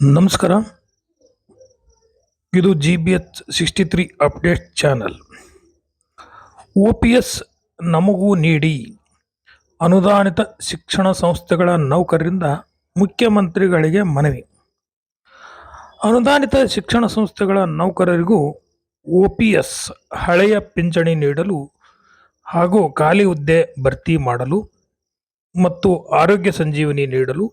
ನಮಸ್ಕಾರ. ಇದು G B H sixty three update channel O P S ನಮಗೂ ನೀಡಿ ಅನುದಾನಿತ ಶಿಕ್ಷಣ ಸಂಸ್ಥೆಗಳ ನೌಕರರಿಂದ ಮುಖ್ಯಮಂತ್ರಿಗಳಿಗೆ ಮನವಿ. ಅನುದಾನಿತ ಶಿಕ್ಷಣ ಸಂಸ್ಥೆಗಳ ನೌಕರರಿಗೂ ಒ ಪಿ ಎಸ್ ಹಳೆಯ ಪಿಂಚಣಿ ನೀಡಲು ಹಾಗೂ ಖಾಲಿ ಹುದ್ದೆ ಭರ್ತಿ ಮಾಡಲು ಮತ್ತು ಆರೋಗ್ಯ ಸಂಜೀವನಿ ನೀಡಲು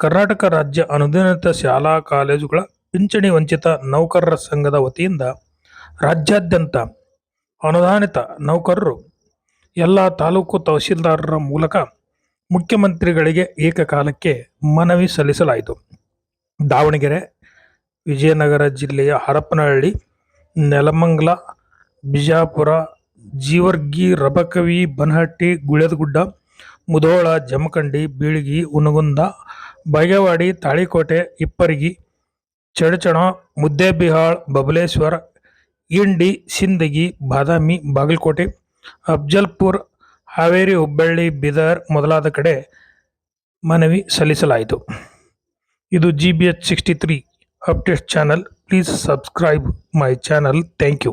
ಕರ್ನಾಟಕ ರಾಜ್ಯ ಅನುದಾನಿತ ಶಾಲಾ ಕಾಲೇಜುಗಳ ಪಿಂಚಣಿ ವಂಚಿತ ನೌಕರರ ಸಂಘದ ವತಿಯಿಂದ ರಾಜ್ಯಾದ್ಯಂತ ಅನುದಾನಿತ ನೌಕರರು, ಎಲ್ಲ ತಾಲೂಕು ತಹಶೀಲ್ದಾರರ ಮೂಲಕ ಮುಖ್ಯಮಂತ್ರಿಗಳಿಗೆ ಏಕಕಾಲಕ್ಕೆ ಮನವಿ ಸಲ್ಲಿಸಲಾಯಿತು. ದಾವಣಗೆರೆ, ವಿಜಯನಗರ ಜಿಲ್ಲೆಯ ಹರಪನಹಳ್ಳಿ, ನೆಲಮಂಗಲ, ಬಿಜಾಪುರ, ಜೀವರ್ಗಿ, ರಬಕವಿ, ಬನಹಟ್ಟಿ, ಗುಳೇದಗುಡ್ಡ ಮುಧೋಳ ಜಮಖಂಡಿ, ಬೀಳಗಿ, ಹುನಗುಂದ ಬಾಗೇವಾಡಿ, ತಾಳಿಕೋಟೆ, ಇಪ್ಪರ್ಗಿ, ಚಡಚಣ, ಮುದ್ದೇಬಿಹಾಳ್, ಬಬಲೇಶ್ವರ, ಇಂಡಿ, ಸಿಂದಗಿ, ಬಾದಾಮಿ, ಬಾಗಲಕೋಟೆ, ಅಫ್ಜಲ್ಪುರ್, ಹಾವೇರಿ, ಹುಬ್ಬಳ್ಳಿ, ಬೀದರ್ ಮೊದಲಾದ ಕಡೆ ಮನವಿ ಸಲ್ಲಿಸಲಾಯಿತು. ಇದು G B H sixty three update channel. Please subscribe my channel thank you